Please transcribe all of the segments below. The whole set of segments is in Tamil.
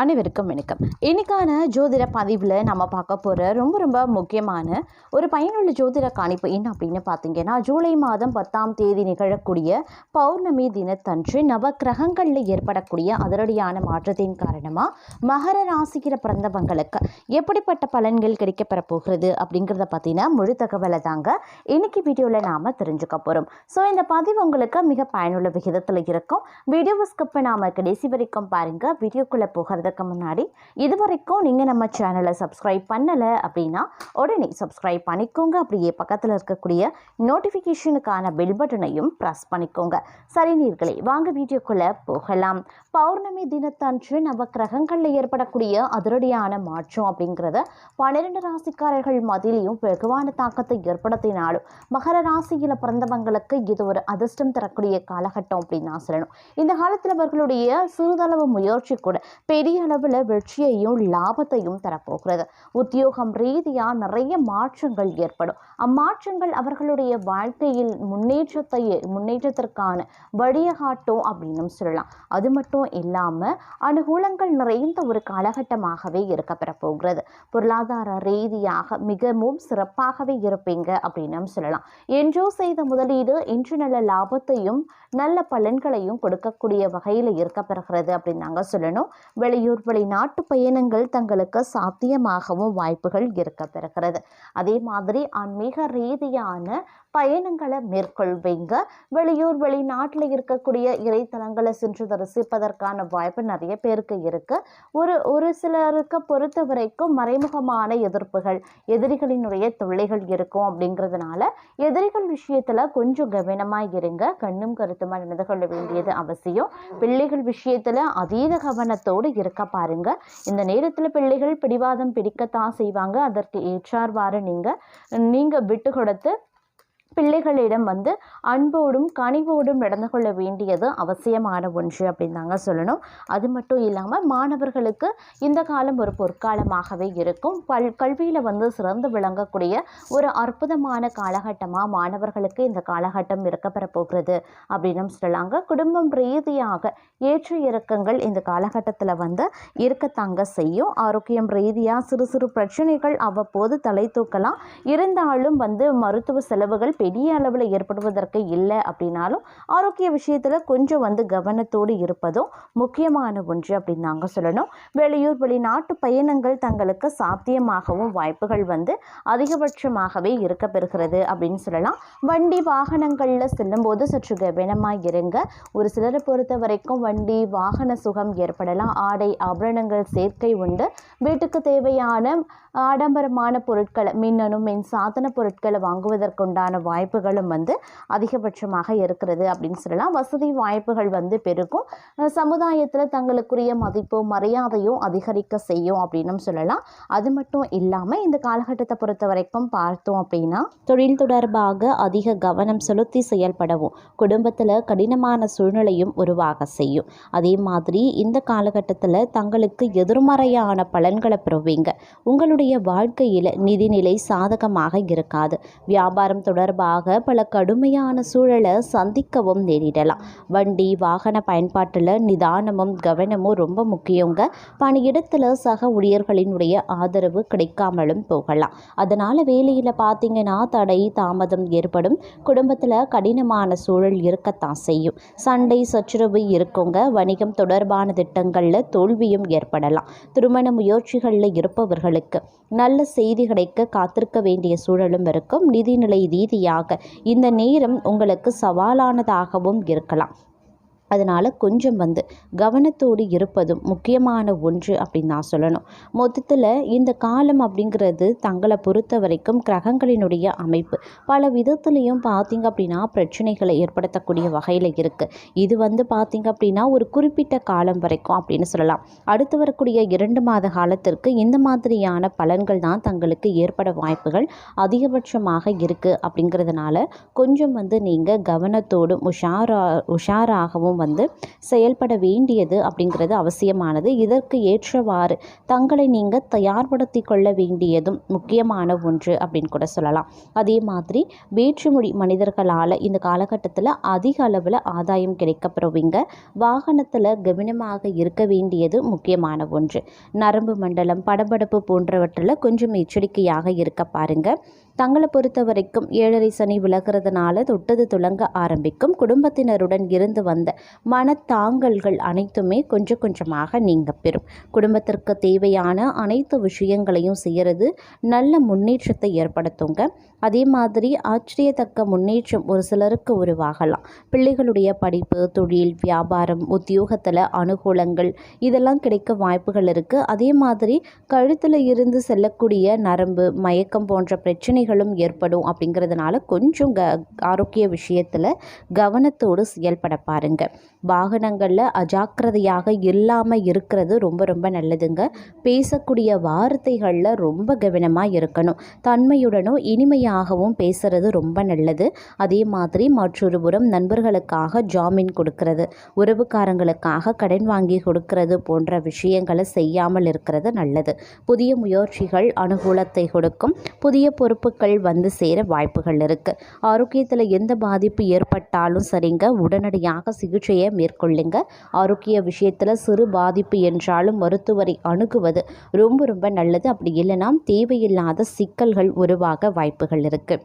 அனைவருக்கும் வணக்கம். இன்னைக்கான ஜோதிட பதிவில் நம்ம பார்க்க போகிற ரொம்ப ரொம்ப முக்கியமான ஒரு பயனுள்ள ஜோதிட காணிப்பு என்ன அப்படின்னு பார்த்தீங்கன்னா ஜூலை மாதம் பத்தாம் தேதி நிகழக்கூடிய பௌர்ணமி தினத்தன்று நவக்கிரகங்களில் ஏற்படக்கூடிய அதிரடியான மாற்றத்தின் காரணமாக மகர ராசிக்கிற பிறந்தவங்களுக்கு எப்படிப்பட்ட பலன்கள் கிடைக்கப்பெற போகிறது அப்படிங்கிறத பார்த்தீங்கன்னா முழு தகவலை தாங்க இன்னைக்கு வீடியோவில் நாம் தெரிஞ்சுக்க போகிறோம் ஸோ இந்த பதிவு உங்களுக்கு மிக பயனுள்ள விகிதத்தில் இருக்கும். வீடியோவை ஸ்கிப் நாம் கடைசி வரைக்கும் பாருங்கள் வீடியோக்குள்ளே போகிறது போகிறதுக்கு முன்னாடி இது வரைக்கும் நீங்கள் நம்ம சேனலை சப்ஸ்கிரைப் பண்ணலை அப்படின்னா உடனே சப்ஸ்கிரைப் பண்ணிக்கோங்க. அப்படியே பக்கத்தில் இருக்கக்கூடிய நோட்டிஃபிகேஷனுக்கான பெல் பட்டனையும் ப்ரெஸ் பண்ணிக்கோங்க. சரி நீர்களே வாங்க வீடியோக்குள்ளே போகலாம். பௌர்ணமி தினத்தன்று நம்ம கிரகங்களில் ஏற்படக்கூடிய அதிரடியான மாற்றம் அப்படிங்கிறத பன்னிரெண்டு ராசிக்காரர்கள் மத்தியிலையும் வெகுவான தாக்கத்தை ஏற்படுத்தினாலும் மகர ராசியில் பிறந்தவங்களுக்கு இது ஒரு அதிர்ஷ்டம் தரக்கூடிய காலகட்டம் அப்படின்னு நான் சொல்லணும். இந்த காலத்தில் அவர்களுடைய சிறிதளவு முயற்சி கூட பெரிய அளவில் வெற்றியையும் லாபத்தையும் தரப்போகிறது. உத்தியோகம் ரீதியாக நிறைய மாற்றங்கள் ஏற்படும். அம்மாற்றங்கள் அவர்களுடைய வாழ்க்கையில் முன்னேற்றத்தை முன்னேற்றத்திற்கான வழியகாட்டும் அப்படின்னு சொல்லலாம். அது மட்டும் இல்லாமல் அனுகூலங்கள் நிறைந்த ஒரு காலகட்டமாகவே இருக்க போகிறது பொருளாதார ரீதியாக மிகவும் சிறப்பாகவே இருப்பீங்க அப்படின்னு சொல்லலாம். என்றோ செய்த முதலீடு இன்று நல்ல லாபத்தையும் நல்ல பலன்களையும் கொடுக்கக்கூடிய வகையில் இருக்க பெறுகிறது அப்படின்னு நாங்கள் சொல்லணும். வெளி வெளியூர் வெளிநாட்டு பயணங்கள் தங்களுக்கு சாத்தியமாகவும் வாய்ப்புகள் இருக்க பெறுகிறது. அதே மாதிரி ஆன்மீக ரீதியான பயணங்களை மேற்கொள்வீங்க. வெளியூர் வெளிநாட்டில் இருக்கக்கூடிய இறைத்தலங்களை சென்று தரிசிப்பதற்கான வாய்ப்பு நிறைய பேருக்கு இருக்கு. ஒரு ஒரு சிலருக்கு பொறுத்த வரைக்கும் மறைமுகமான எதிர்ப்புகள் எதிரிகளினுடைய தொல்லைகள் இருக்கும் அப்படிங்கிறதுனால எதிரிகள் விஷயத்துல கொஞ்சம் கவனமாக இருங்க. கண்ணும் கருத்துமா நடந்து கொள்ள வேண்டியது அவசியம். பிள்ளைகள் விஷயத்துல அதீத கவனத்தோடு இருக்க பாருங்க. இந்த நேரத்தில் பிள்ளைகள் பிடிவாதம் பிடிக்கத்தான் செய்வாங்க. அதற்கு ஏற்றார்வாறு நீங்கள் நீங்க விட்டு கொடுத்து பிள்ளைகளிடம் வந்து அன்போடும் கனிவோடும் நடந்து கொள்ள வேண்டியது அவசியமான ஒன்று அப்படின்னு தாங்க சொல்லணும். அது மட்டும் இல்லாமல் மாணவர்களுக்கு இந்த காலம் ஒரு பொற்காலமாகவே இருக்கும். பல் கல்வியில் வந்து சிறந்து விளங்கக்கூடிய ஒரு அற்புதமான காலகட்டமாக மாணவர்களுக்கு இந்த காலகட்டம் இருக்கப்பெற போகிறது அப்படின்னு சொல்லலாங்க. குடும்பம் ரீதியாக ஏற்ற இறக்கங்கள் இந்த காலகட்டத்தில் வந்து இருக்கத்தாங்க செய்யும். ஆரோக்கியம் ரீதியாக சிறு சிறு பிரச்சனைகள் அவ்வப்போது தலை தூக்கலாம். இருந்தாலும் வந்து மருத்துவ செலவுகள் பெரிய அளவில் ஏற்படுவதற்கு இல்லை அப்படின்னாலும் ஆரோக்கிய விஷயத்தில் கொஞ்சம் வந்து கவனத்தோடு இருப்பதும் முக்கியமான ஒன்று அப்படின்னு நாங்கள் சொல்லணும். வெளியூர் வெளிநாட்டு பயணங்கள் தங்களுக்கு சாத்தியமாகவும் வாய்ப்புகள் வந்து அதிகபட்சமாகவே இருக்க பெறுகிறது அப்படின்னு சொல்லலாம். வண்டி வாகனங்களில் செல்லும்போது சற்று கவனமாக இருங்க. ஒரு சிலரை பொறுத்த வரைக்கும் வண்டி வாகன சுகம் ஏற்படலாம். ஆடை ஆபரணங்கள் சேர்க்கை உண்டு. வீட்டுக்கு தேவையான ஆடம்பரமான பொருட்களை மின்னணு மின் சாதன பொருட்களை வாங்குவதற்குண்டான வாய்ப்பு வாய்ப்புகளும் வந்து அதிகபட்சமாக இருக்கிறது அப்படின்னு சொல்லலாம். வசதி வாய்ப்புகள் வந்து பெருகும். சமுதாயத்தில் தங்களுக்குரிய மதிப்போ மரியாதையும் அதிகரிக்க செய்யும் அப்படின்னும் சொல்லலாம். அது மட்டும் இல்லாமல் இந்த காலகட்டத்தை பொறுத்த வரைக்கும் பார்த்தோம் அப்படின்னா தொழில் தொடர்பாக அதிக கவனம் செலுத்தி செயல்படவும் குடும்பத்தில் கடினமான சூழ்நிலையும் உருவாக செய்யும். அதே மாதிரி இந்த காலகட்டத்தில் தங்களுக்கு எதிர்மறையான பலன்களை பெறுவீங்க. உங்களுடைய வாழ்க்கையில் நிதிநிலை சாதகமாக இருக்காது. வியாபாரம் தொடர்பாக பல கடுமையான சூழலை சந்திக்கவும் நேரிடலாம். வண்டி வாகன பயன்பாட்டில் நிதானமும் கவனமும் ரொம்ப முக்கியங்க. பணியிடத்தில் சக ஊழியர்களினுடைய ஆதரவு கிடைக்காமலும் போகலாம். அதனால் வேலையில் பார்த்தீங்கன்னா தடை தாமதம் ஏற்படும். குடும்பத்தில் கடினமான சூழல் இருக்கத்தான் செய்யும். சண்டை சச்சுரவு இருக்குங்க. வணிகம் தொடர்பான திட்டங்களில் தோல்வியும் ஏற்படலாம். திருமண முயற்சிகளில் இருப்பவர்களுக்கு நல்ல செய்தி கிடைக்க காத்திருக்க வேண்டிய சூழலும் இருக்கும். நிதிநிலை ரீதியாக இந்த நேரம் உங்களுக்கு சவாலானதாகவும் இருக்கலாம். அதனால் கொஞ்சம் வந்து கவனத்தோடு இருப்பதும் முக்கியமான ஒன்று அப்படின்னு நான் சொல்லணும். மொத்தத்தில் இந்த காலம் அப்படிங்கிறது தங்களை பொறுத்த வரைக்கும் கிரகங்களினுடைய அமைப்பு. பல விதத்துலேயும் பார்த்திங்க அப்படின்னா பிரச்சனைகளை ஏற்படுத்தக்கூடிய வகையில் இருக்குது இது வந்து பார்த்திங்க அப்படின்னா ஒரு குறிப்பிட்ட காலம் வரைக்கும் அப்படின்னு சொல்லலாம். அடுத்து வரக்கூடிய இரண்டு மாத காலத்திற்கு இந்த மாதிரியான பலன்கள் தான் தங்களுக்கு ஏற்பட வாய்ப்புகள் அதிகபட்சமாக இருக்குது அப்படிங்கிறதுனால கொஞ்சம் வந்து நீங்கள் கவனத்தோடும் உஷாரா உஷாராகவும் வந்து செயல்பட வேண்டியது அப்படிங்கிறது அவசியமானது. இதற்கு ஏற்றவாறு தங்களை நீங்கள் தயார்படுத்தி கொள்ள வேண்டியதும் முக்கியமான ஒன்று அப்படின்னு கூட சொல்லலாம். அதே மாதிரி வேற்றுமொழி மனிதர்களால் இந்த காலகட்டத்தில் அதிக அளவில் ஆதாயம் கிடைக்கப்படுவீங்க. வாகனத்தில் கவனமாக இருக்க வேண்டியது முக்கியமான ஒன்று. நரம்பு மண்டலம் படபடப்பு போன்றவற்றில் கொஞ்சம் எச்சரிக்கையாக இருக்க பாருங்கள் தங்களை பொறுத்த வரைக்கும் ஏழரை சனி விலகிறதுனால தொட்டது துளங்க ஆரம்பிக்கும். குடும்பத்தினருடன் இருந்து வந்த மனத்தாங்கல்கள் அனைத்துமே கொஞ்சம் கொஞ்சமாக நீங்க பெறும். குடும்பத்திற்கு தேவையான அனைத்து விஷயங்களையும் செய்கிறது நல்ல முன்னேற்றத்தை ஏற்படுத்துங்க. அதே மாதிரி ஆச்சரியத்தக்க முன்னேற்றம் ஒரு சிலருக்கு உருவாகலாம். பிள்ளைகளுடைய படிப்பு தொழில் வியாபாரம் உத்தியோகத்தில் அனுகூலங்கள் இதெல்லாம் கிடைக்க வாய்ப்புகள் இருக்குது அதே மாதிரி கழுத்தில் இருந்து செல்லக்கூடிய நரம்பு மயக்கம் போன்ற பிரச்சனைகளும் ஏற்படும் அப்படிங்கிறதுனால கொஞ்சம் க ஆரோக்கிய விஷயத்தில் கவனத்தோடு செயல்பட பாருங்க. வாகனங்களில் அஜாக்கிரதையாக இல்லாமல் இருக்கிறது ரொம்ப ரொம்ப நல்லதுங்க. பேசக்கூடிய வார்த்தைகளில் ரொம்ப கவனமாக இருக்கணும். தன்மையுடனும் இனிமையாகவும் பேசுறது ரொம்ப நல்லது. அதே மாதிரி மற்றொரு புறம் நண்பர்களுக்காக ஜாமீன் கொடுக்கறது உறவுக்காரங்களுக்காக கடன் வாங்கி கொடுக்கறது போன்ற விஷயங்களை செய்யாமல் இருக்கிறது நல்லது. புதிய முயற்சிகள் அனுகூலத்தை கொடுக்கும். புதிய பொறுப்புகள் வந்து சேர வாய்ப்புகள் இருக்குது ஆரோக்கியத்தில் எந்த பாதிப்பு ஏற்பட்டாலும் சரிங்க. உடனடியாக சிகிச்சையை மேற்கொள்ளுங்க. ஆரோக்கிய விஷயத்தில் சிறு பாதிப்பு என்றாலும் மருத்துவரை அணுகுவது ரொம்ப ரொம்ப நல்லது. அப்படி இல்லைன்னா தேவையில்லாத சிக்கல்கள் உருவாக வாய்ப்புகள் இருக்குது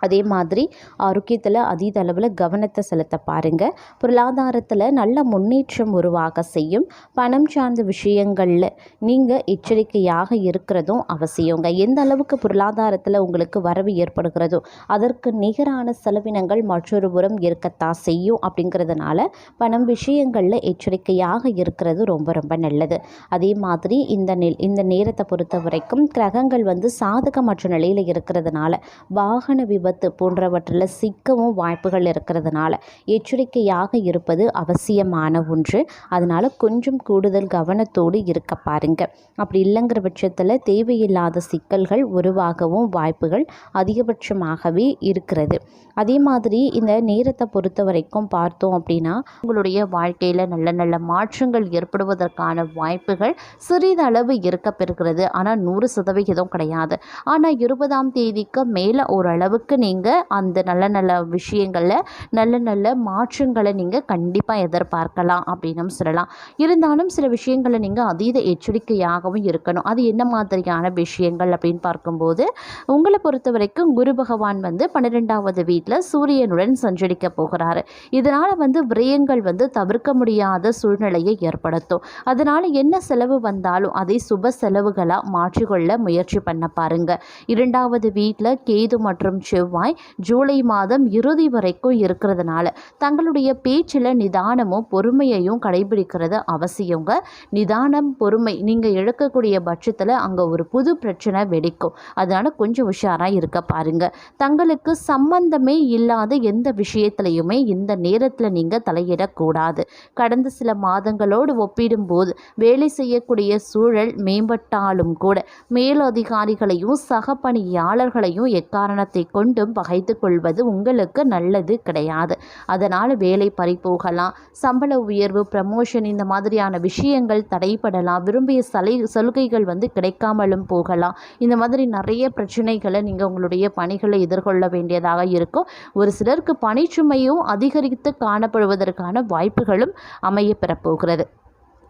அதே மாதிரி ஆரோக்கியத்தில் அதீத அளவில் கவனத்தை செலுத்த பாருங்கள் பொருளாதாரத்தில் நல்ல முன்னேற்றம் உருவாக செய்யும். பணம் சார்ந்த விஷயங்களில் நீங்கள் எச்சரிக்கையாக இருக்கிறதும் அவசியங்க. எந்த அளவுக்கு பொருளாதாரத்தில் உங்களுக்கு வரவு ஏற்படுகிறதோ அதற்கு நிகரான செலவினங்கள் மற்றொரு புறம் இருக்கத்தான் செய்யும் அப்படிங்கிறதுனால பணம் விஷயங்களில் எச்சரிக்கையாக இருக்கிறது ரொம்ப ரொம்ப நல்லது. அதே மாதிரி இந்த நெல் இந்த நேரத்தை பொறுத்த வரைக்கும் கிரகங்கள் வந்து சாதகமற்ற நிலையில் இருக்கிறதுனால வாகன விபத்து போன்றவற்றில் சிக்கவும் வாய்ப்புகள் இருக்கிறதுனால எச்சரிக்கையாக இருப்பது அவசியமான ஒன்று. அதனால் கொஞ்சம் கூடுதல் கவனத்தோடு இருக்க பாருங்க. அப்படி இல்லைங்கிற பட்சத்தில் தேவையில்லாத சிக்கல்கள் உருவாகவும் வாய்ப்புகள் அதிகபட்சமாகவே இருக்கிறது. அதே மாதிரி இந்த நேரத்தை பொறுத்த வரைக்கும் பார்த்தோம் அப்படின்னா உங்களுடைய வாழ்க்கையில் நல்ல நல்ல மாற்றங்கள் ஏற்படுவதற்கான வாய்ப்புகள் சிறிதளவு இருக்க பெறுகிறது. ஆனால் நூறு சதவிகிதம் கிடையாது. ஆனால் இருபதாம் தேதிக்கு மேலே ஓரளவுக்கு நீங்கள் அந்த நல்ல நல்ல விஷயங்களில் நல்ல நல்ல மாற்றங்களை நீங்கள் கண்டிப்பாக எதிர்பார்க்கலாம் அப்படின்னு சொல்லலாம். இருந்தாலும் சில விஷயங்களை நீங்கள் அதீத எச்சரிக்கையாகவும் இருக்கணும். அது என்ன மாதிரியான விஷயங்கள் அப்படின்னு பார்க்கும்போது உங்களை பொறுத்த வரைக்கும் குரு பகவான் வந்து பன்னிரெண்டாவது வீட்டில் சூரியனுடன் சஞ்சரிக்க போகிறாரு. இதனால் வந்து விரயங்கள் வந்து தவிர்க்க முடியாத சூழ்நிலையை ஏற்படுத்தும். அதனால் என்ன செலவு வந்தாலும் அதை சுப செலவுகளாக மாற்றிக்கொள்ள முயற்சி பண்ண பாருங்க. இரண்டாவது வீட்டில் கேது மற்றும் செவ்வாய் ஜூலை மாதம் இறுதி வரைக்கும் இருக்கிறதுனால தங்களுடைய பேச்சில் நிதானமும் பொறுமையையும் கடைபிடிக்கிறது அவசியங்க. நிதானம் பொறுமை நீங்கள் இழக்கக்கூடிய பட்சத்தில் அங்கே ஒரு புது பிரச்சனை வெடிக்கும். அதனால் கொஞ்சம் உஷாராக இருக்க பாருங்க. தங்களுக்கு சம்பந்தமே இல்லாத எந்த விஷயத்துலையுமே இந்த நேரத்தில் நீங்கள் தலையிடக்கூடாது. கடந்த சில மாதங்களோடு ஒப்பிடும்போது வேலை செய்யக்கூடிய சூழல் மேம்பட்டாலும் கூட மேலதிகாரிகளையும் சக பணியாளர்களையும் எக்காரணத்தை கொண்டு மீண்டும் பகைத்து கொள்வது உங்களுக்கு நல்லது கிடையாது. அதனால் வேலை பறிப்போகலாம் சம்பள உயர்வு ப்ரமோஷன் இந்த மாதிரியான விஷயங்கள் தடைப்படலாம் விரும்பிய சலை சலுகைகள் வந்து கிடைக்காமலும் போகலாம். இந்த மாதிரி நிறைய பிரச்சனைகளை நீங்கள் உங்களுடைய பணிகளை எதிர்கொள்ள வேண்டியதாக இருக்கும். ஒரு சிலருக்கு பணிச்சுமையும் அதிகரித்து காணப்படுவதற்கான வாய்ப்புகளும் அமைய பெறப்போகிறது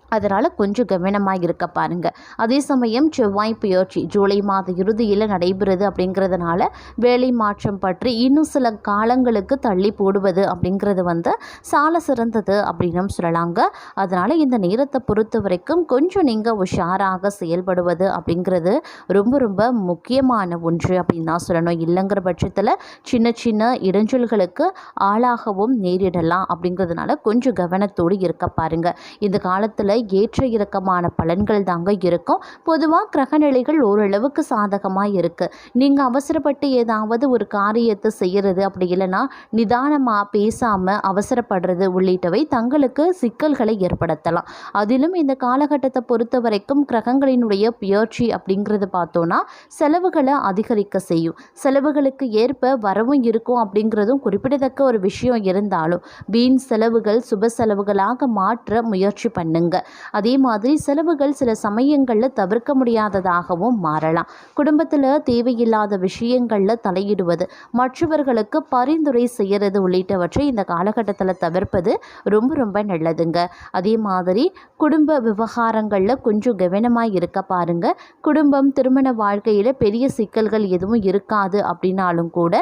அதனால் கொஞ்சம் கவனமாக இருக்க பாருங்கள் அதே சமயம் செவ்வாய் புயற்சி ஜூலை மாத இறுதியில் நடைபெறுது அப்படிங்கிறதுனால வேலை மாற்றம் பற்றி இன்னும் சில காலங்களுக்கு தள்ளி போடுவது அப்படிங்கிறது வந்து சால சிறந்தது அப்படின்னு சொல்லலாங்க. அதனால் இந்த நேரத்தை பொறுத்த வரைக்கும் கொஞ்சம் நீங்கள் உஷாராக செயல்படுவது அப்படிங்கிறது ரொம்ப ரொம்ப முக்கியமான ஒன்று அப்படின்னு தான் சொல்லணும். இல்லைங்கிற பட்சத்தில் சின்ன சின்ன இடைஞ்சல்களுக்கு ஆளாகவும் நேரிடலாம் அப்படிங்கிறதுனால கொஞ்சம் கவனத்தோடு இருக்க பாருங்கள் இந்த காலத்தில் ஏற்ற இறக்கமான பலன்கள் தாங்க இருக்கும். பொதுவாக கிரகநிலைகள் ஓரளவுக்கு சாதகமாக இருக்குது நீங்கள் அவசரப்பட்டு ஏதாவது ஒரு காரியத்தை செய்கிறது அப்படி இல்லைன்னா நிதானமாக பேசாமல் அவசரப்படுறது உள்ளிட்டவை தங்களுக்கு சிக்கல்களை ஏற்படுத்தலாம். அதிலும் இந்த காலகட்டத்தை பொறுத்த வரைக்கும் கிரகங்களினுடைய புயற்சி அப்படிங்கிறது பார்த்தோன்னா செலவுகளை அதிகரிக்க செய்யும். செலவுகளுக்கு ஏற்ப வரவும் இருக்கும் அப்படிங்கிறதும் குறிப்பிடத்தக்க ஒரு விஷயம் இருந்தாலும் வீண் செலவுகள் சுப செலவுகளாக மாற்ற முயற்சி பண்ணுங்க. அதே மாதிரி செலவுகள் சில சமயங்களில் தவிர்க்க முடியாததாகவும் மாறலாம். குடும்பத்தில் தேவையில்லாத விஷயங்களில் தலையிடுவது மற்றவர்களுக்கு பரிந்துரை செய்கிறது உள்ளிட்டவற்றை இந்த காலகட்டத்தில் தவிர்ப்பது ரொம்ப ரொம்ப நல்லதுங்க. அதே மாதிரி குடும்ப விவகாரங்களில் கொஞ்சம் கவனமாக இருக்க பாருங்க. குடும்பம் திருமண வாழ்க்கையில் பெரிய சிக்கல்கள் எதுவும் இருக்காது அப்படின்னாலும் கூட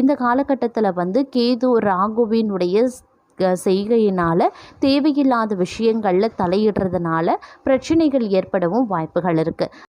இந்த காலகட்டத்தில் வந்து கேது ராகுவினுடைய செய்கையினால் தேவையில்லாத விஷயங்களில் தலையிடுறதுனால பிரச்சனைகள் ஏற்படவும் வாய்ப்புகள் இருக்குது